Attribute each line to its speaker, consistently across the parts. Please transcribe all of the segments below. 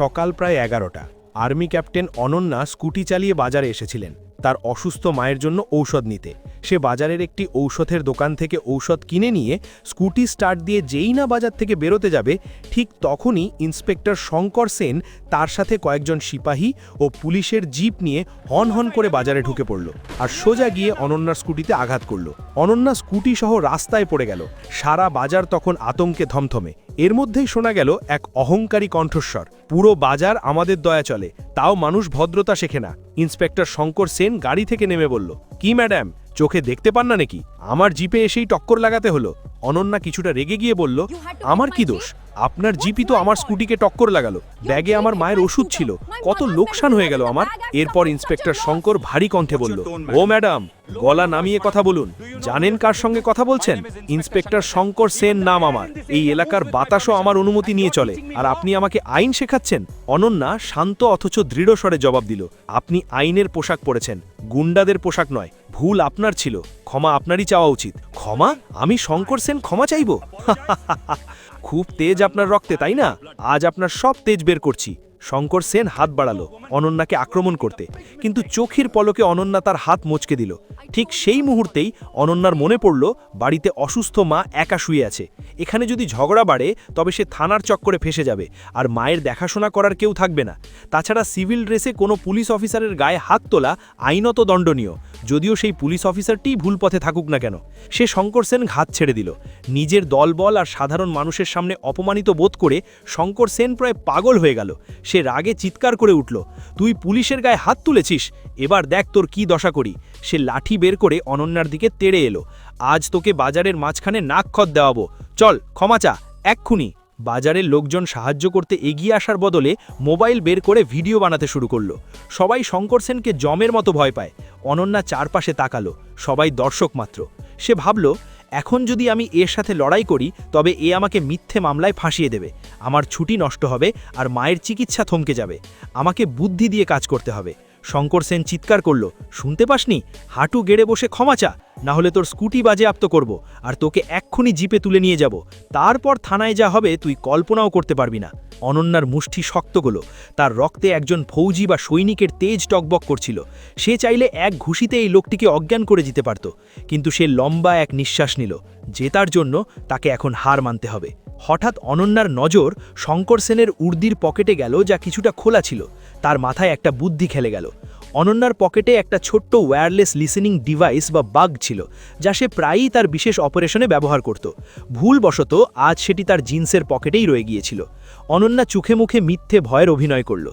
Speaker 1: সকাল প্রায় এগারোটা। আর্মি ক্যাপ্টেন অনন্যা স্কুটি চালিয়ে বাজারে এসেছিলেন। তার অসুস্থ মায়ের জন্য ঔষধ নিতে। সে বাজারের একটি ঔষধের দোকান থেকে ঔষধ কিনে নিয়ে স্কুটি স্টার্ট দিয়ে যেই না বাজার থেকে বেরোতে যাবে, ঠিক তখনই ইন্সপেক্টর শঙ্কর সেন তার সাথে কয়েকজন সিপাহী ও পুলিশের জিপ নিয়ে হন হন করে বাজারে ঢুকে পড়ল আর সোজা গিয়ে অনন্যার স্কুটিতে আঘাত করল। অনন্যা স্কুটি সহ রাস্তায় পড়ে গেল। সারা বাজার তখন আতঙ্কে থমথমে। এর মধ্যেই শোনা গেল এক অহংকারী কণ্ঠস্বর। পুরো বাজার আমাদের দয়া চলে। তাও মানুষ ভদ্রতা শেখে না। ইন্সপেক্টর শঙ্কর সেন গাড়ি থেকে নেমে বলল কি ম্যাডাম চোখে দেখতে পান না নাকি? আমার জিপে এসেই টক্কর লাগাতে হলো। অনন্যা কিছুটা রেগে গিয়ে বলল আমার কি দোষ? আপনার জিপি তো আমার স্কুটিকে টক্কর লাগালো। ব্যাগে আমার মায়ের ওষুধ ছিল। কত লোকসান হয়ে গেল আমার। এরপর ইন্সপেক্টর শঙ্কর ভারী কণ্ঠে বলল, ও ম্যাডাম, গলা নামিয়ে কথা বলুন। জানেন কার সঙ্গে কথা বলছেন? ইন্সপেক্টর শঙ্কর সেন নাম আমার। এই এলাকার বাতাসও আমার অনুমতি নিয়ে চলে। আর আপনি আমাকে আইন শেখাচ্ছেন? অনন্যা শান্ত অথচ দৃঢ় স্বরে জবাব দিল, আপনি আইনের পোশাক পরেছেন। গুন্ডাদের পোশাক নয়, ভুল আপনার ছিল। ক্ষমা আপনারই চাওয়া উচিত। ক্ষমা? আমি শঙ্কর সেন ক্ষমা চাইব? খুব তেজ আপনার রক্তে, তাই না? আজ আপনার সব তেজ বের করছি। শঙ্কর সেন হাত বাড়ালো, অনন্যাকে আক্রমণ করতে। কিন্তু চোখের পলকে অনন্যা তার হাত মোচকে দিল। ঠিক সেই মুহূর্তেই অনন্যার মনে পড়ল, বাড়িতে অসুস্থ মা একা শুয়ে আছে। এখানে যদি ঝগড়া বাড়ে, তবে সে থানার চক্করে ফেসে যাবে, আর মায়ের দেখাশোনা করার কেউ থাকবে না। তাছাড়া সিভিল ড্রেসে কোনো পুলিশ অফিসারের গায়ে হাত তোলা আইনত দণ্ডনীয়। যদিও সেই পুলিশ অফিসারটি ভুল পথে থাকুক না কেন। সে শঙ্কর সেন ঘাত ছেড়ে দিল। নিজের দলবল আর সাধারণ মানুষের সামনে অপমানিত বোধ করে শঙ্কর সেন প্রায় পাগল হয়ে গেল। সে রাগে চিৎকার করে উঠল, তুই পুলিশের গায়ে হাত তুলেছিস? এবার দেখ তোর কি দশা করি। সে লাঠি বের করে অনন্যার দিকে তেড়ে এলো। আজ তোকে বাজারের মাঝখানে নাক খত দেওয়াবো। চল, ক্ষমা চা, এক্ষুনি। বাজারের লোকজন সাহায্য করতে এগিয়ে আসার বদলে মোবাইল বের করে ভিডিও বানাতে শুরু করল। সবাই শঙ্কর সেনকে জমের মতো ভয় পায়। অনন্যা চারপাশে তাকালো, সবাই দর্শক মাত্র। সে ভাবল, এখন যদি আমি এর সাথে লড়াই করি, তবে এ আমাকে মিথ্যে মামলায় ফাঁসিয়ে দেবে। আমার ছুটি নষ্ট হবে আর মায়ের চিকিৎসা থমকে যাবে। আমাকে বুদ্ধি দিয়ে কাজ করতে হবে। শঙ্কর সেন চিৎকার করল, শুনতে পাসনি? হাঁটু গেড়ে বসে ক্ষমা চা, না হলে তোর স্কুটি বাজেয়াপ্ত করব, আর তোকে এক্ষুনি জিপে তুলে নিয়ে যাব। তারপর থানায় যা হবে তুই কল্পনাও করতে পারবি না। অনন্যার মুষ্টি শক্ত গলো। তার রক্তে একজন ফৌজি বা সৈনিকের তেজ টকবক করছিল। সে চাইলে এক ঘুষিতে এই লোকটিকে অজ্ঞান করে দিতে পারত। কিন্তু সে লম্বা এক নিঃশ্বাস নিল। জেতার জন্য তাকে এখন হার মানতে হবে। হঠাৎ অনন্যার নজর শঙ্কর সেনের উর্দির পকেটে গেল, যা কিছুটা খোলা ছিল। তার মাথায় একটা বুদ্ধি খেলে গেল। অনন্যার পকেটে একটা ছোট্ট ওয়্যারলেস লিসেনিং ডিভাইস বা বাগ ছিল, যা সে প্রায়ই তার বিশেষ অপারেশনে ব্যবহার করত। ভুলবশত আজ সেটি তার জিন্সের পকেটেই রয়ে গিয়েছিল। অনন্যা চোখে মুখে মিথ্যে ভয়ের অভিনয় করল।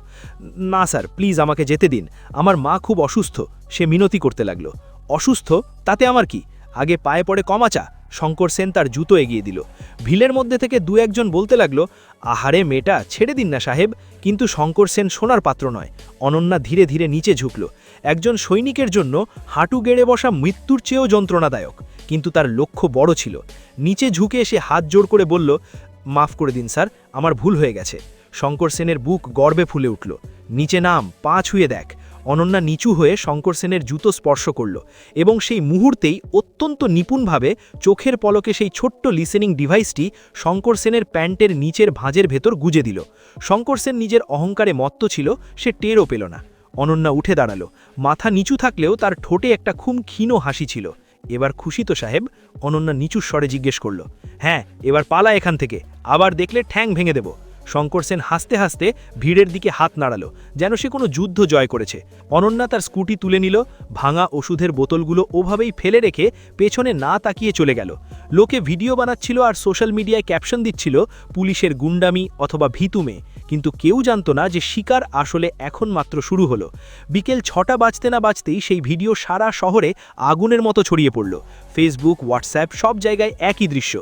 Speaker 1: না, স্যার, প্লিজ আমাকে যেতে দিন। আমার মা খুব অসুস্থ। সে মিনতি করতে লাগল। অসুস্থ? তাতে আমার কি? আগে পায়ে পড়ে কমাচা শঙ্কর সেন তার জুতো এগিয়ে দিল। ভিলের মধ্যে থেকে দু একজন বলতে লাগল, আহারে, মেয়েটা, ছেড়ে দিন না সাহেব। কিন্তু শঙ্কর সেন সোনার পাত্র নয়। অনন্যা ধীরে ধীরে নিচে ঝুঁকল। একজন সৈনিকের জন্য হাঁটু গেড়ে বসা মৃত্যুর চেয়েও যন্ত্রণাদায়ক, কিন্তু তার লক্ষ্য বড় ছিল। নিচে ঝুঁকে এসে হাত জোর করে বলল, মাফ করে দিন স্যার, আমার ভুল হয়ে গেছে। শঙ্কর সেনের বুক গর্বে ফুলে উঠল। নিচে নাম, পা ছুঁয়ে দেখ। অনন্যা নিচু হয়ে শঙ্কর সেনের জুতো স্পর্শ করল এবং সেই মুহূর্তেই অত্যন্ত নিপুণভাবে চোখের পলকে সেই ছোট্ট লিসেনিং ডিভাইসটি শঙ্কর সেনের প্যান্টের নিচের ভাঁজের ভেতর গুজে দিল। শঙ্কর সেন নিজের অহংকারে মত্ত ছিল, সে টেরও পেল না। অনন্যা উঠে দাঁড়াল। মাথা নিচু থাকলেও তার ঠোঁটে একটা খুব ক্ষীণ হাসি ছিল। এবার খুশি তো সাহেব অনন্যা নিচু স্বরে জিজ্ঞেস করল হ্যাঁ এবার পালা এখান থেকে। আবার দেখলে ঠ্যাং ভেঙে দেব। শঙ্কর সেন হাসতে হাসতে ভিড়ের দিকে হাত নাড়ালো। যেন সে কোনো যুদ্ধ জয় করেছে। অনন্যা তার স্কুটি তুলে নিল, ভাঙা ওষুধের বোতলগুলো ওভাবেই ফেলে রেখে পেছনে না তাকিয়ে চলে গেল। লোকে ভিডিও বানাচ্ছিল আর সোশ্যাল মিডিয়ায় ক্যাপশন দিচ্ছিল, পুলিশের গুন্ডামি অথবা ভিতুমে কিন্তু কেউ জানত না যে শিকার আসলে এখন মাত্র শুরু হলো। বিকেল ছটা বাজতে না বাজতেই সেই ভিডিও সারা শহরে আগুনের মতো ছড়িয়ে পড়ল। ফেসবুক, হোয়াটসঅ্যাপ সব জায়গায় একই দৃশ্য।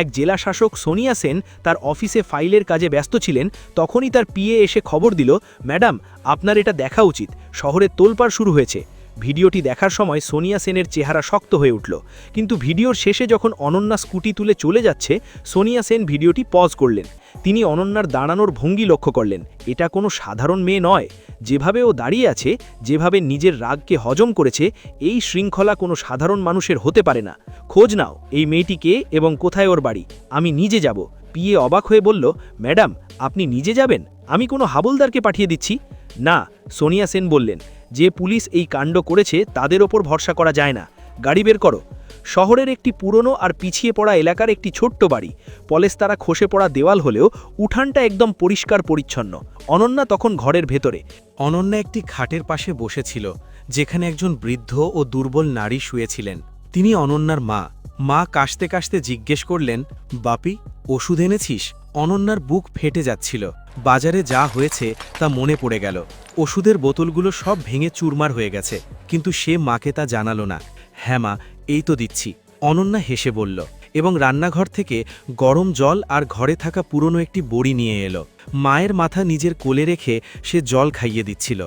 Speaker 1: এক জেলা শাসক সোনিয়া সেন তার অফিসে ফাইলের কাজে ব্যস্ত ছিলেন, তখনই তার পিএ এসে খবর দিল, ম্যাডাম আপনার এটা দেখা উচিত। শহরে তোলপাড় শুরু হয়েছে। ভিডিওটি দেখার সময় সোনিয়া সেনের চেহারা শক্ত হয়ে উঠল। কিন্তু ভিডিওর শেষে যখন অনন্যা স্কুটি তুলে চলে যাচ্ছে, সোনিয়া সেন ভিডিওটি পজ করলেন। তিনি অনন্যার দাঁড়ানোর ভঙ্গি লক্ষ্য করলেন। এটা কোনো সাধারণ মেয়ে নয়। যেভাবে ও দাঁড়িয়ে আছে, যেভাবে নিজের রাগকে হজম করেছে, এই শৃঙ্খলা কোনো সাধারণ মানুষের হতে পারে না। খোঁজ নাও, এই মেয়েটিকে এবং কোথায় ওর বাড়ি? আমি নিজে যাব। পিয়ে অবাক হয়ে বলল, ম্যাডাম, আপনি নিজে যাবেন?
Speaker 2: আমি কোনো হাবলদারকে পাঠিয়ে দিচ্ছি? না, সোনিয়া সেন বললেন, যে পুলিশ এই কাণ্ড করেছে তাদের ওপর ভরসা করা যায় না। গাড়ি বের করো। শহরের একটি পুরনো আর পিছিয়ে পড়া এলাকার একটি ছোট্ট বাড়ি। পলেস্তারা খসে পড়া দেওয়াল হলেও উঠানটা একদম পরিষ্কার পরিচ্ছন্ন। অনন্যা তখন ঘরের ভেতরে।
Speaker 1: অনন্যা একটি খাটের পাশে বসেছিল, যেখানে একজন বৃদ্ধ ও দুর্বল নারী শুয়েছিলেন। তিনি অনন্যার মা। মা কাশতে কাশতে জিজ্ঞেস করলেন, বাপি, ওষুধ এনেছিস? অনন্যার বুক ফেটে যাচ্ছিল। বাজারে যা হয়েছে তা মনে পড়ে গেল। ওষুধের বোতলগুলো সব ভেঙে চুরমার হয়ে গেছে, কিন্তু সে মাকে তা জানালো না। হ্যাঁ মা, এই তো দিচ্ছি। অনন্যা হেসে বলল, এবং রান্নাঘর থেকে গরম জল আর ঘরে থাকা পুরনো একটি বড়ি নিয়ে এলো। মায়ের মাথা নিজের কোলে রেখে সে জল খাইয়ে দিচ্ছিল।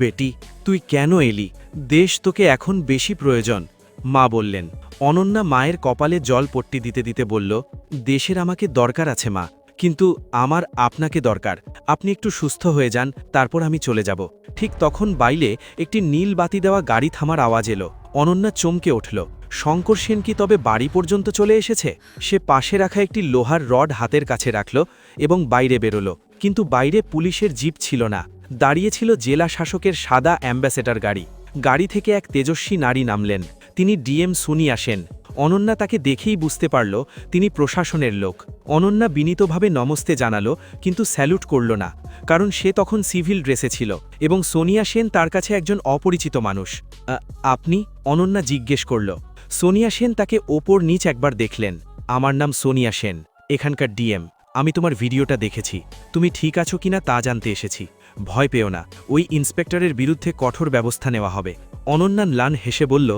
Speaker 1: বেটি, তুই কেন এলি? দেশ তোকে এখন বেশি প্রয়োজন। মা বললেন। অনন্যা মায়ের কপালে জল পট্টি দিতে দিতে বলল, দেশের আমাকে দরকার আছে মা। কিন্তু আমার আপনাকে দরকার। আপনি একটু সুস্থ হয়ে যান, তারপর আমি চলে যাব। ঠিক তখন বাইলে একটি নীল বাতি দেওয়া গাড়ি থামার আওয়াজ এলো। অনন্যা চমকে উঠল। শঙ্কর সেন কি তবে বাড়ি পর্যন্ত চলে এসেছে? সে পাশে রাখা একটি লোহার রড হাতের কাছে রাখল এবং বাইরে বেরোল। কিন্তু বাইরে পুলিশের জিপ ছিল না। দাঁড়িয়েছিল জেলা শাসকের সাদা অ্যাম্বাসেডার গাড়ি। গাড়ি থেকে এক তেজস্বী নারী নামলেন। তিনি ডিএম সুনি। আসেন অনন্যা তাকে দেখেই বুঝতে পারল তিনি প্রশাসনের লোক। অনন্যা বিনীতভাবে নমস্তে জানালো, কিন্তু স্যালুট করল না, কারণ সে তখন সিভিল ড্রেসে ছিল এবং সোনিয়া সেন তার কাছে একজন অপরিচিত মানুষ। আপনি? অনন্যা জিজ্ঞেস করল। সোনিয়া সেন তাকে ওপর নিচ একবার দেখলেন। আমার নাম সোনিয়া সেন, এখানকার ডিএম। আমি তোমার ভিডিওটা দেখেছি। তুমি ঠিক আছো কিনা তা জানতে এসেছি। ভয় পেও না, ওই ইন্সপেক্টরের বিরুদ্ধে কঠোর ব্যবস্থা নেওয়া হবে। অনন্যান লান হেসে বলল,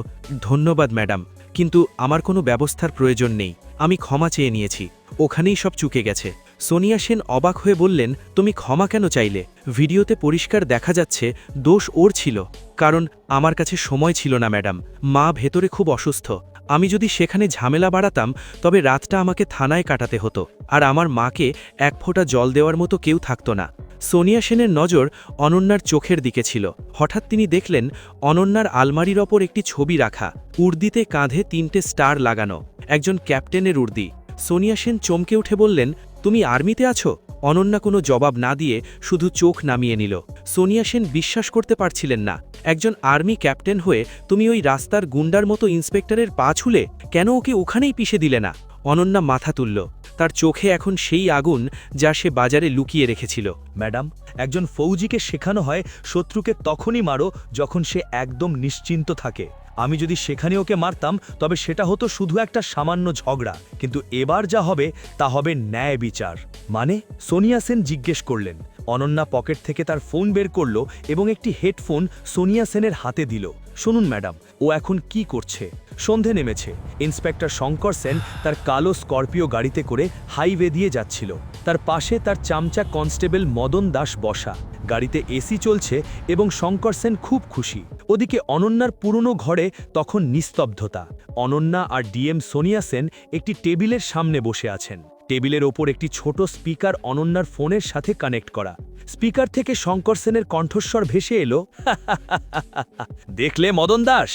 Speaker 1: ধন্যবাদ, ম্যাডাম। কিন্তু আমার কোনো ব্যবস্থার প্রয়োজন নেই। আমি ক্ষমা চেয়ে নিয়েছি। ওখানেই সব চুকে গেছে। সোনিয়া সেন অবাক হয়ে বললেন, তুমি ক্ষমা কেন চাইলে? ভিডিওতে পরিষ্কার দেখা যাচ্ছে, দোষ ওর ছিল। কারণ আমার কাছে সময় ছিল না, ম্যাডাম। মা ভেতরে খুব অসুস্থ। আমি যদি সেখানে ঝামেলা বাড়াতাম, তবে রাতটা আমাকে থানায় কাটাতে হতো। আর আমার মাকে এক ফোঁটা জল দেওয়ার মতো কেউ থাকতো না। সোনিয়া সেনের নজর অনন্যার চোখের দিকে ছিল। হঠাৎ তিনি দেখলেন অনন্যার আলমারির ওপর একটি ছবি রাখা। উর্দিতে কাঁধে তিনটে স্টার লাগানো। একজন ক্যাপ্টেনের উর্দি। সোনিয়া সেন চমকে উঠে বললেন, তুমি আর্মিতে আছো? অনন্যা কোনো জবাব না দিয়ে শুধু চোখ নামিয়ে নিল। সোনিয়া সেন বিশ্বাস করতে পারছিলেন না, একজন আর্মি ক্যাপ্টেন হয়ে তুমি ওই রাস্তার গুন্ডার মতো ইন্সপেক্টরের পা ছুলে কেন ওকে ওখানেই পিষে দিলে না? অনন্যা মাথা তুলল। তার চোখে এখন সেই আগুন যা সে বাজারে লুকিয়ে রেখেছিল।
Speaker 3: ম্যাডাম, একজন ফৌজিকে শেখানো হয়, শত্রুকে তখনই মারো যখন সে একদম নিশ্চিন্ত থাকে। আমি যদি সেখানে ওকে মারতাম, তবে সেটা হতো শুধু একটা সামান্য ঝগড়া। কিন্তু এবার যা হবে, তা হবে ন্যায় বিচার। মানে সোনিয়া সেন জিজ্ঞেস করলেন অনন্যা পকেট থেকে তার ফোন বের করল এবং একটি হেডফোন সোনিয়া সেনের হাতে দিল। শুনুন, ম্যাডাম, ও এখন কি করছে? সন্ধে নেমেছে। ইন্সপেক্টর শঙ্কর সেন তার কালো স্করপিও গাড়িতে করে হাইওয়ে দিয়ে যাচ্ছিল। তার পাশে তার চামচা কনস্টেবল মদন দাস বসা। গাড়িতে এসি চলছে এবং শঙ্কর সেন খুব খুশি। ওদিকে অনন্যার পুরনো ঘরে তখন নিস্তব্ধতা। অনন্যা আর ডিএম সোনিয়া সেন একটি টেবিলের সামনে বসে আছেন। টেবিলের ওপর একটি ছোট স্পিকার অনন্যার ফোনের সাথে কানেক্ট করা। স্পিকার থেকে শঙ্কর সেনের কণ্ঠস্বর ভেসে এলো দেখলে মদন দাস,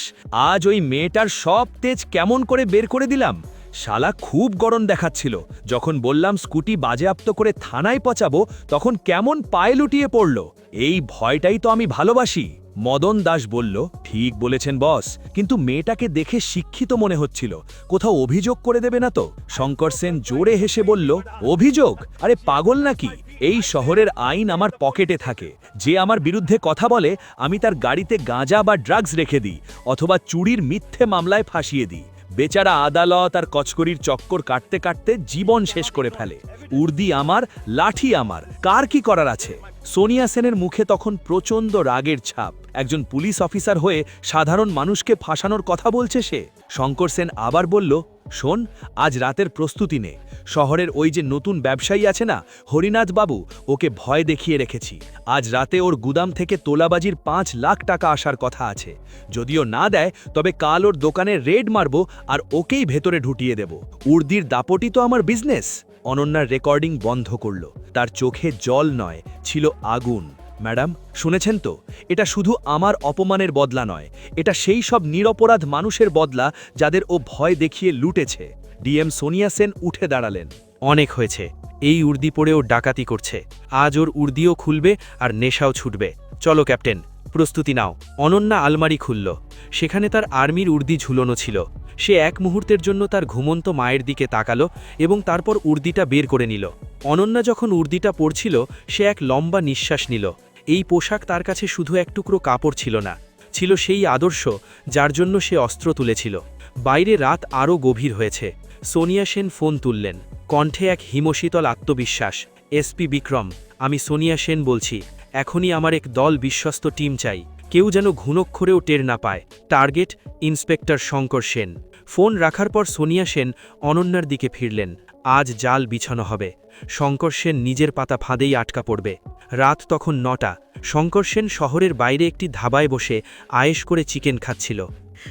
Speaker 3: আজ ওই মেয়েটার সব তেজ কেমন করে বের করে দিলাম। শালা খুব গরম দেখাচ্ছিল। যখন বললাম স্কুটি বাজেয়াপ্ত করে থানায় পচাবো, তখন কেমন পায়ে লুটিয়ে পড়ল। এই ভয়টাই তো আমি ভালোবাসি। মদন দাস বলল, ঠিক বলেছেন, বস। কিন্তু মেয়েটাকে দেখে শিক্ষিত মনে হচ্ছিল। কোথাও অভিযোগ করে দেবে না তো? শঙ্কর সেন জোরে হেসে বলল, অভিযোগ? আরে পাগল নাকি? এই শহরের আইন আমার পকেটে থাকে। যে আমার বিরুদ্ধে কথা বলে, আমি তার গাড়িতে গাঁজা বা ড্রাগস রেখে দিই, অথবা চুরির মিথ্যে মামলায় ফাঁসিয়ে দিই। বেচারা আদালত আর কচকরির চক্কর কাটতে কাটতে জীবন শেষ করে ফেলে। উর্দি আমার, লাঠি আমার, কার কি করার আছে? সোনিয়া সেনের মুখে তখন প্রচণ্ড রাগের ছাপ। একজন পুলিশ অফিসার হয়ে সাধারণ মানুষকে ফাঁসানোর কথা বলছে সে। শঙ্কর সেন আবার বলল, শোন, আজ রাতের প্রস্তুতি নে। শহরের ওই যে নতুন ব্যবসায়ী আছে না, হরিনাথ বাবু, ওকে ভয় দেখিয়ে রেখেছি। আজ রাতে ওর গুদাম থেকে তোলাবাজির পাঁচ লাখ টাকা আসার কথা আছে। যদিও না দেয়, তবে কাল ওর দোকানে রেড মারব আর ওকেই ভেতরে ঢুটিয়ে দেব। উর্দির দাপটি তো আমার বিজনেস। অনন্যার রেকর্ডিং বন্ধ করল। তার চোখে জল নয়, ছিল আগুন। ম্যাডাম, শুনেছেন তো? এটা শুধু আমার অপমানের বদলা নয়, এটা সেই সব নিরপরাধ মানুষের বদলা যাদের ও ভয় দেখিয়ে লুটেছে। ডিএম সোনিয়া সেন উঠে দাঁড়ালেন।
Speaker 1: অনেক হয়েছে,
Speaker 4: এই উর্দি পরেও ডাকাতি করছে। আজ ওর উর্দিও খুলবে আর নেশাও ছুটবে। চলো ক্যাপ্টেন, প্রস্তুতি নাও। অনন্যা আলমারি খুলল। সেখানে তার আর্মির উর্দি ঝুলনো ছিল। সে এক মুহূর্তের জন্য তার ঘুমন্ত মায়ের দিকে তাকালো এবং তারপর উর্দিটা বের করে নিল। অনন্যা যখন উর্দিটা পড়ছিল, সে এক লম্বা নিঃশ্বাস নিল। এই পোশাক তার কাছে শুধু এক টুকরো কাপড় ছিল না, ছিল সেই আদর্শ যার জন্য সে অস্ত্র তুলেছিল। বাইরে রাত আরও গভীর হয়েছে। সোনিয়া সেন ফোন তুললেন। কণ্ঠে এক হিমশীতল আত্মবিশ্বাস এসপি বিক্রম, আমি সোনিয়া সেন বলছি, এখনই আমার এক দল বিশ্বস্ত টিম চাই, কেউ যেন ঘুণক্ষরেও টের না পায়, target inspector Shankar Sen. Phone রাখার পর সোনিয়া সেন অনন্যার দিকে ফিরলেন। আজ জাল বিছানো হবে। শঙ্কর সেন নিজের পাতা ফাঁদেই আটকা পড়বে। রাত তখন নটা। শঙ্কর সেন শহরের বাইরে একটি ধাবায় বসে আয়েশ করে চিকেন খাচ্ছিল।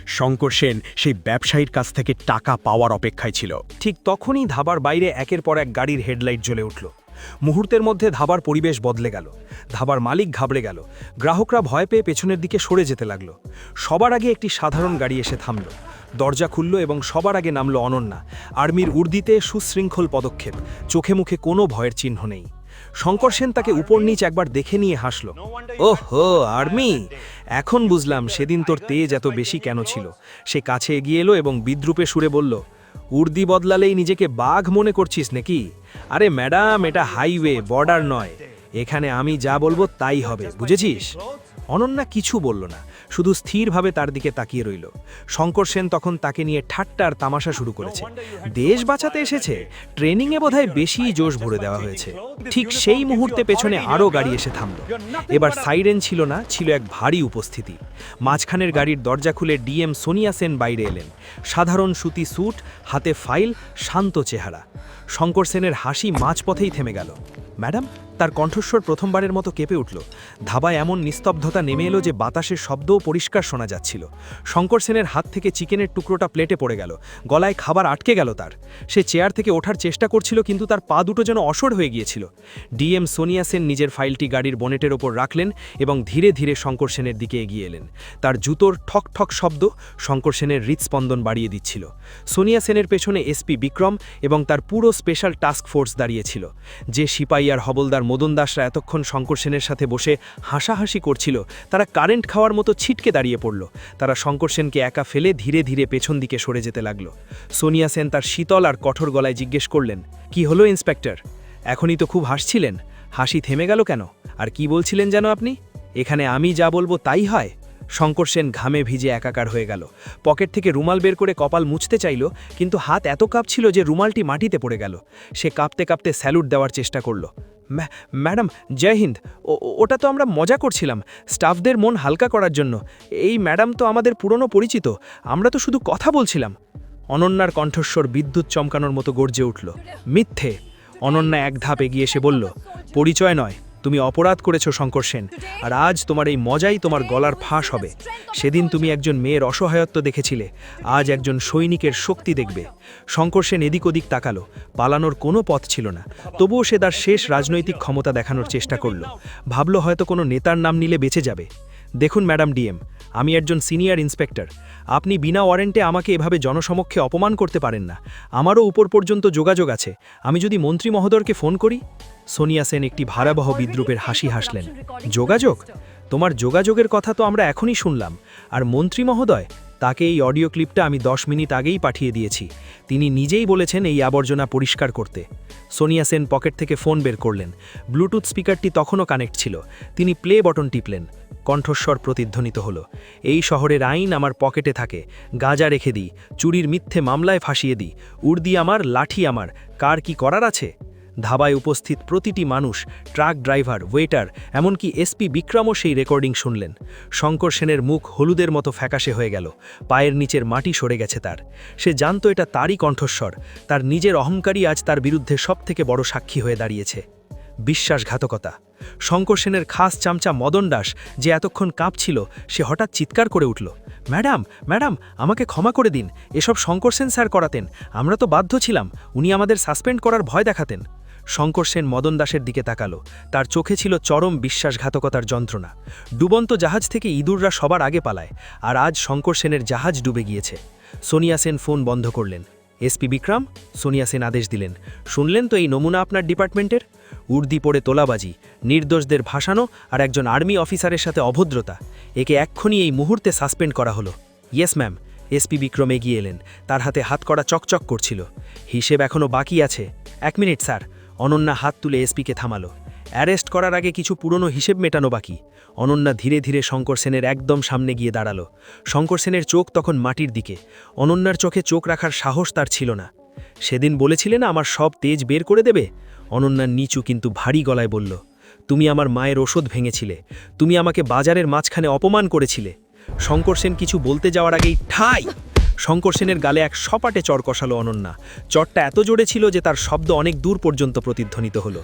Speaker 1: শঙ্কর সেন সেই ব্যবসায়ীর কাছ থেকে টাকা পাওয়ার অপেক্ষায় ছিল। ঠিক তখনই ধাবার বাইরে একের পর এক গাড়ির হেডলাইট জ্বলে উঠল। মুহূর্তের মধ্যে ধাবার পরিবেশ বদলে গেল। ধাবার মালিক ঘাবড়ে গেল। গ্রাহকরা ভয় পেয়ে পেছনের দিকে সরে যেতে লাগল। সবার আগে একটি সাধারণ গাড়ি এসে থামল। দরজা খুলল এবং সবার আগে নামল অনন্যা। আর্মির উর্দিতে সুশৃঙ্খল পদক্ষেপ। চোখে মুখে কোনো ভয়ের চিহ্ন নেই। শঙ্কর সেন তাকে উপর নিচ একবার দেখে নিয়ে হাসল। ওহো, আর্মি! এখন বুঝলাম সেদিন তোর তেজ এত বেশি কেন ছিল। সে কাছে এগিয়ে এলো এবং বিদ্রুপে সুরে বলল, উর্দি বদলালেই নিজেকে বাঘ মনে করছিস নাকি? আরে ম্যাডাম, এটা হাইওয়ে, বর্ডার নয়। এখানে আমি যা বলব তাই হবে, বুঝেছিস? অনন্যা কিছু বলল না, শুধু স্থিরভাবে তার দিকে তাকিয়ে রইল। শঙ্কর সেন তখন তাকে নিয়ে ঠাট্টা আর তামাশা শুরু করেছে। দেশ বাঁচাতে এসেছে, ট্রেনিংয়ে বোধহয় বেশি জোশ ভরে দেওয়া হয়েছে। ঠিক সেই মুহূর্তে পেছনে আরও গাড়ি এসে থামল। এবার সাইরেন ছিল না, ছিল এক ভারী উপস্থিতি। মাঝখানের গাড়ির দরজা খুলে ডিএম সোনিয়া সেন বাইরে এলেন। সাধারণ সুতি স্যুট, হাতে ফাইল, শান্ত চেহারা। শঙ্কর সেনের হাসি মাঝপথেই থেমে গেল। ম্যাডাম তার কণ্ঠস্বর প্রথমবারের মতো কেঁপে উঠল। ধাবায় এমন নিস্তব্ধতা নেমে এলো যে বাতাসের শব্দও পরিষ্কার শোনা যাচ্ছিল। শঙ্কর সেনের হাত থেকে চিকেনের টুকরোটা প্লেটে পড়ে গেল। গলায় খাবার আটকে গেল তার। সে চেয়ার থেকে ওঠার চেষ্টা করছিল কিন্তু তার পা দুটো যেন অসর হয়ে গিয়েছিল। ডিএম সোনিয়া সেন নিজের ফাইলটি গাড়ির বনেটের ওপর রাখলেন এবং ধীরে ধীরে শঙ্কর সেনের দিকে এগিয়ে এলেন। তার জুতোর ঠক ঠক শব্দ শঙ্কর সেনের হৃৎস্পন্দন বাড়িয়ে দিচ্ছিল। সোনিয়া সেনের পেছনে এসপি বিক্রম এবং তার পুরো স্পেশাল টাস্ক ফোর্স দাঁড়িয়েছিল। যে সিপাই আর হবলদার মদন দাসরা এতক্ষণ শঙ্কর সেনের সাথে বসে হাসাহাসি করছিল। তারা কারেন্ট খাওয়ার মতো ছিটকে দাঁড়িয়ে পড়ল। তারা শঙ্কর সেনকে একা ফেলে ধীরে ধীরে পেছন দিকে সরে যেতে লাগল। সোনিয়া সেন তার শীতল আর কঠোর গলায় জিজ্ঞেস করলেন, কি হলো ইন্সপেক্টর? এখনই তো খুব হাসছিলেন। হাসি থেমে গেল কেন? আর কি বলছিলেন যেন আপনি? এখানে আমি যা বলব তাই হয়? শঙ্কর সেন ঘামে ভিজে একাকার হয়ে গেল। পকেট থেকে রুমাল বের করে কপাল মুছতে চাইল, কিন্তু হাত এত কাঁপছিল যে রুমালটি মাটিতে পড়ে গেল। সে কাঁপতে কাঁপতে স্যালুট দেওয়ার চেষ্টা করল। "ম্যা- ম্যাডাম, জয় হিন্দ। ওটা তো আমরা মজা করছিলাম, স্টাফদের মন হালকা করার জন্য। এই ম্যাডাম তো আমাদের পুরনো পরিচিত, আমরা তো শুধু কথা বলছিলাম। অনন্যার কণ্ঠস্বর বিদ্যুৎ চমকানোর মতো গর্জে উঠল। মিথ্যে! অনন্যা এক ধাপ এগিয়ে এসে বলল, পরিচয় নয় তুমি অপরাধ করেছ, শঙ্কর সেন। আর আজ তোমার এই মজাই তোমার গলার ফাঁস হবে। সেদিন তুমি একজন মেয়ের অসহায়ত্ব দেখেছিলে। আজ একজন সৈনিকের শক্তি দেখবে। শঙ্কর সেন এদিক ওদিক তাকালো। পালানোর কোনো পথ ছিল না। তবুও সে তার শেষ রাজনৈতিক ক্ষমতা দেখানোর চেষ্টা করল। ভাবল হয়তো কোনো নেতার নাম নিলে বেঁচে যাবে। দেখুন ম্যাডাম ডিএম আমি একজন সিনিয়র ইন্সপেক্টর। আপনি বিনা ওয়ারেন্টে আমাকে এভাবে জনসমক্ষে অপমান করতে পারেন না। আমারও উপর পর্যন্ত যোগাযোগ আছে। আমি যদি মন্ত্রী মহোদয়কে ফোন করি? সোনিয়া সেন একটি ভারাবহ বিদ্রুপের হাসি হাসলেন। যোগাযোগ? তোমার যোগাযোগের কথা তো আমরা এখনই শুনলাম। আর মন্ত্রী মহোদয়, তাকে এই অডিও ক্লিপটা আমি দশ মিনিট আগেই পাঠিয়ে দিয়েছি। তিনি নিজেই বলেছেন এই আবর্জনা পরিষ্কার করতে। সোনিয়া সেন পকেট থেকে ফোন বের করলেন। ব্লুটুথ স্পিকারটি তখনও কানেক্ট ছিল। তিনি প্লে বটন টিপলেন। কণ্ঠস্বর প্রতিধ্বনিত হল। এই শহরের আইন আমার পকেটে থাকে। গাঁজা রেখে দিই। চুরির মিথ্যে মামলায় ফাঁসিয়ে দিই। উর্দি আমার, লাঠি আমার। কার কি করার আছে? ধাবায় উপস্থিত প্রতিটি মানুষ, ট্রাক ড্রাইভার, ওয়েটার, এমনকি এসপি বিক্রমও সেই রেকর্ডিং শুনলেন। শঙ্কর সেনের মুখ হলুদের মতো ফ্যাকাশে হয়ে গেল। পায়ের নিচের মাটি সরে গেছে তার। সে জানতো এটা তারই কণ্ঠস্বর। তার নিজের অহংকারী আজ তার বিরুদ্ধে সবথেকে বড় সাক্ষী হয়ে দাঁড়িয়েছে। বিশ্বাসঘাতকতা। শঙ্কর সেনের খাস চামচা মদন দাস যে এতক্ষণ কাঁপছিল, সে হঠাৎ চিৎকার করে উঠল, ম্যাডাম ম্যাডাম, আমাকে ক্ষমা করে দিন। এসব শঙ্কর সেন স্যার করাতেন। আমরা তো বাধ্য ছিলাম। উনি আমাদের সাসপেন্ড করার ভয় দেখাতেন। শঙ্কর সেন মদন দাসের দিকে তাকালো। তার চোখে ছিল চরম বিশ্বাসঘাতকতার যন্ত্রণা। ডুবন্ত জাহাজ থেকে ইঁদুররা সবার আগে পালায়, আর আজ শঙ্কর সেনের জাহাজ ডুবে গিয়েছে। সোনিয়া সেন ফোন বন্ধ করলেন।
Speaker 4: এসপি বিক্রম, সোনিয়া সেন আদেশ দিলেন। শুনলেন তো এই নমুনা আপনার ডিপার্টমেন্টের? উর্দি পড়ে তোলাবাজি, নির্দোষদের ভাসানো আর একজন আর্মি অফিসারের সাথে অভদ্রতা। একে এক্ষুনি এই মুহূর্তে সাসপেন্ড করা হলো। Yes, ma'am. এসপি বিক্রম এগিয়ে এলেন। তার হাতে হাত করা চকচক করছিল। হিসেব এখনও বাকি আছে। এক মিনিট, স্যার। অনন্যা হাত তুলে এসপিকে থামালো। অ্যারেস্ট করার আগে কিছু পুরনো হিসেব মেটানো বাকি। অনন্যা ধীরে ধীরে শঙ্কর সেনের একদম সামনে গিয়ে দাঁড়াল। শঙ্কর সেনের চোখ তখন মাটির দিকে। অনন্যার চোখে চোখ রাখার সাহস তার ছিল না। সেদিন বলেছিলেন আমার সব তেজ বের করে দেবে? অনন্যার নিচু কিন্তু ভারী গলায় বলল, তুমি আমার মায়ের ওষুধ ভেঙেছিলে। তুমি আমাকে বাজারের মাঝখানে অপমান করেছিলে। শঙ্কর সেন কিছু বলতে যাওয়ার আগেই ঠাই! শঙ্কর সেনের গালে এক সপাটে চর কষালো অনন্যা। চরটা এত জোরে ছিল যে তার শব্দ অনেক দূর পর্যন্ত প্রতিধ্বনিত হলো।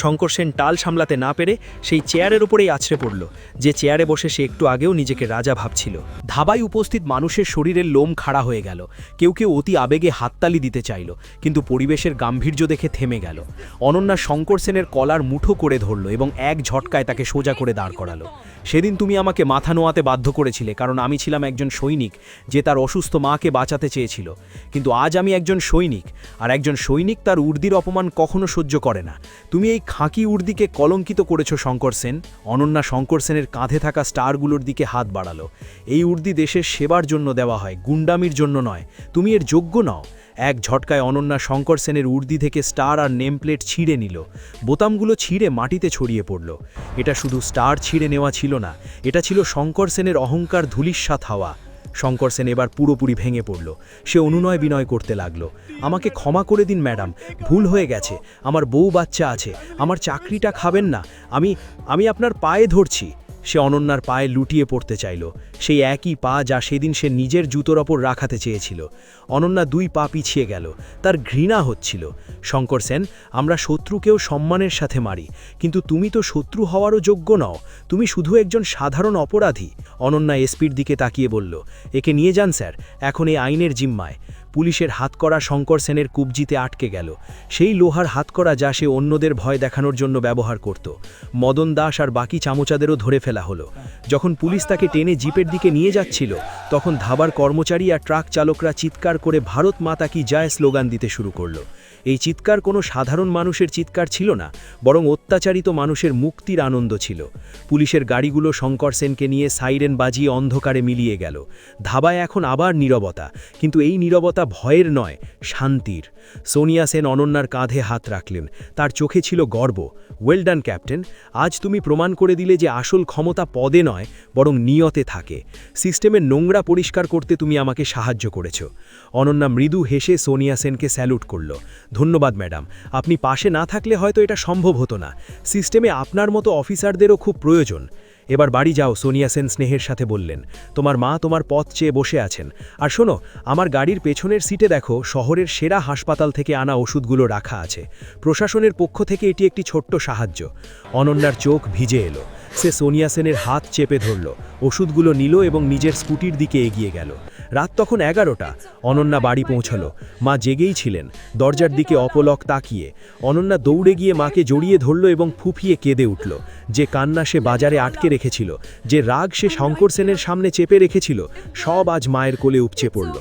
Speaker 4: শঙ্কর সেন টাল সামলাতে না পেরে সেই চেয়ারের উপরেই আছড়ে পড়ল। যে চেয়ারে বসে সে একটু আগেও নিজেকে রাজা ভাবছিল।
Speaker 1: ধাবায় উপস্থিত মানুষের শরীরের লোম খাড়া হয়ে গেল। কেউ কেউ অতি আবেগে হাততালি দিতে চাইল, কিন্তু পরিবেশের গাম্ভীর্য দেখে থেমে গেল। অনন্যা শঙ্কর সেনের কলার মুঠো করে ধরল এবং এক ঝটকায় তাকে সোজা করে দাঁড় করালো। সেদিন তুমি আমাকে মাথা নোয়াতে বাধ্য করেছিলে, কারণ আমি ছিলাম একজন সৈনিক, যে তার অসুস্থ মাকে বাঁচাতে চেয়েছিল। কিন্তু আজ আমি একজন সৈনিক, আর একজন সৈনিক তার উর্দির অপমান কখনো সহ্য করে না। তুমি এই খাঁকি উর্দিকে কলঙ্কিত করেছ, শঙ্কর সেন। অনন্যা শঙ্কর সেনের কাঁধে থাকা স্টারগুলোর দিকে হাত বাড়ালো। এই উর্দি দেশের সেবার জন্য দেওয়া হয়, গুন্ডামির জন্য নয়। তুমি এর যোগ্য নও। এক ঝটকায় অনন্যা শঙ্কর সেনের উর্দি থেকে স্টার আর নেমপ্লেট ছিঁড়ে নিল। বোতামগুলো ছিঁড়ে মাটিতে ছড়িয়ে পড়ল। এটা শুধু স্টার ছিঁড়ে নেওয়া ছিল না, এটা ছিল শঙ্কর সেনের অহংকার ধুলিস্বাত হাওয়া। শঙ্কর সেন এবার পুরোপুরি ভেঙে পড়ল। সে অনুনয় বিনয় করতে লাগল। আমাকে ক্ষমা করে দিন, ম্যাডাম। ভুল হয়ে গেছে। আমার বউ বাচ্চা আছে। আমার চাকরিটা খাবেন না। আমি আমি আপনার পায়ে ধরছি। সে অনন্যার পায়ে লুটিয়ে পড়তে চাইল। সেই একই পা যা সেদিন সে নিজের জুতোর ওপর রাখাতে চেয়েছিল। অনন্যা দুই পা পিছিয়ে গেল। তার ঘৃণা হচ্ছিল। শঙ্কর সেন, আমরা শত্রুকেও সম্মানের সাথে মারি, কিন্তু তুমি তো শত্রু হওয়ারও যোগ্য নও। তুমি শুধু একজন সাধারণ অপরাধী। অনন্যা এসপির দিকে তাকিয়ে বলল, একে নিয়ে যান স্যার। এখন এই আইনের জিম্মায়। পুলিশের হাতকড়া শঙ্কর সেনের কুবজিতে আটকে গেল। সেই লোহার হাতকড়া যা সে অন্যদের ভয় দেখানোর জন্য ব্যবহার করত। মদন দাস আর বাকি চামচাদেরও ধরে ফেলা হলো। যখন পুলিশ তাকে টেনে জিপের দিকে নিয়ে যাচ্ছিল, তখন ধাবার কর্মচারী আর ট্রাক চালকরা চিৎকার করে ভারত মাতা কি যায় স্লোগান দিতে শুরু করল। এই চিৎকার কোনো সাধারণ মানুষের চিৎকার ছিল না, বরং অত্যাচারিত মানুষের মুক্তির আনন্দ ছিল। পুলিশের গাড়িগুলো শঙ্কর সেনকে নিয়ে সাইরেন বাজিয়ে অন্ধকারে মিলিয়ে গেল। ধাবায় এখন আবার নীরবতা, কিন্তু এই নীরবতা ভয়ের নয়, শান্তির। সোনিয়া সেন অনন্যার কাঁধে হাত রাখলেন। তার চোখে ছিল গর্ব। Well done captain. আজ তুমি প্রমাণ করে দিলে যে আসল ক্ষমতা পদে নয়, বরং নিয়তে থাকে। সিস্টেমের নোংরা পরিষ্কার করতে তুমি আমাকে সাহায্য করেছ। অনন্যা মৃদু হেসে সোনিয়া সেনকে স্যালুট করল। ধন্যবাদ, ম্যাডাম। আপনি পাশে না থাকলে হয়তো এটা সম্ভব হতো না। সিস্টেমে আপনার মতো অফিসারদেরও খুব প্রয়োজন। এবার বাড়ি যাও, সোনিয়া সেন স্নেহের সাথে বললেন। তোমার মা তোমার পথ চেয়ে বসে আছেন। আর শোনো, আমার গাড়ির পেছনের সিটে দেখো, শহরের সেরা হাসপাতাল থেকে আনা ওষুধগুলো রাখা আছে। প্রশাসনের পক্ষ থেকে এটি একটি ছোট্ট সাহায্য। অনন্যার চোখ ভিজে এলো। সে সোনিয়া সেনের হাত চেপে ধরল। ওষুধগুলো নিল এবং নিজের স্কুটির দিকে এগিয়ে গেল। রাত তখন এগারোটা। অনন্যা বাড়ি পৌঁছালো। মা জেগেই ছিলেন। দরজার দিকে অপলক তাকিয়ে। অনন্যা দৌড়ে গিয়ে মাকে জড়িয়ে ধরল এবং ফুফিয়ে কেঁদে উঠল। যে কান্না সে বাজারে আটকে রেখেছিল, যে রাগ সে শঙ্কর সেনের সামনে চেপে রেখেছিল, সব আজ মায়ের কোলে উপচে পড়ল।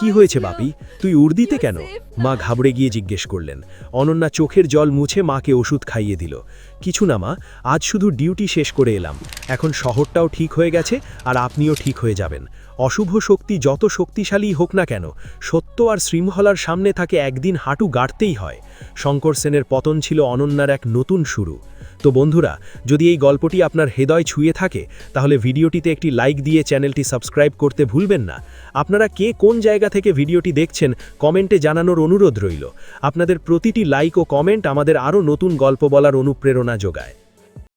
Speaker 1: কি হয়েছে বাপি? তুই উর্দিতে কেন? মা ঘাবড়ে গিয়ে জিজ্ঞেস করলেন। অনন্যা চোখের জল মুছে মাকে ওষুধ খাইয়ে দিল। কিছু না মা, আজ শুধু ডিউটি শেষ করে এলাম। এখন শহরটাও ঠিক হয়ে গেছে আর আপনিও ঠিক হয়ে যাবেন। অশুভ শক্তি যত শক্তিশালী হোক না কেন, সত্য আর শৃঙ্খলার সামনে থাকে একদিন হাঁটু গাড়তেই হয়। শঙ্কর সেনের পতন ছিল অনন্যার এক নতুন শুরু। তো বন্ধুরা, যদি এই গল্পটি আপনার হৃদয় ছুঁয়ে থাকে, তাহলে ভিডিওটিতে একটি লাইক দিয়ে চ্যানেলটি সাবস্ক্রাইব করতে ভুলবেন না। আপনারা কে কোন জায়গা থেকে ভিডিওটি দেখছেন, কমেন্টে জানানোর অনুরোধ রইল। আপনাদের প্রতিটি লাইক ও কমেন্ট আমাদের আরও নতুন গল্প বলার অনুপ্রেরণা যোগায়।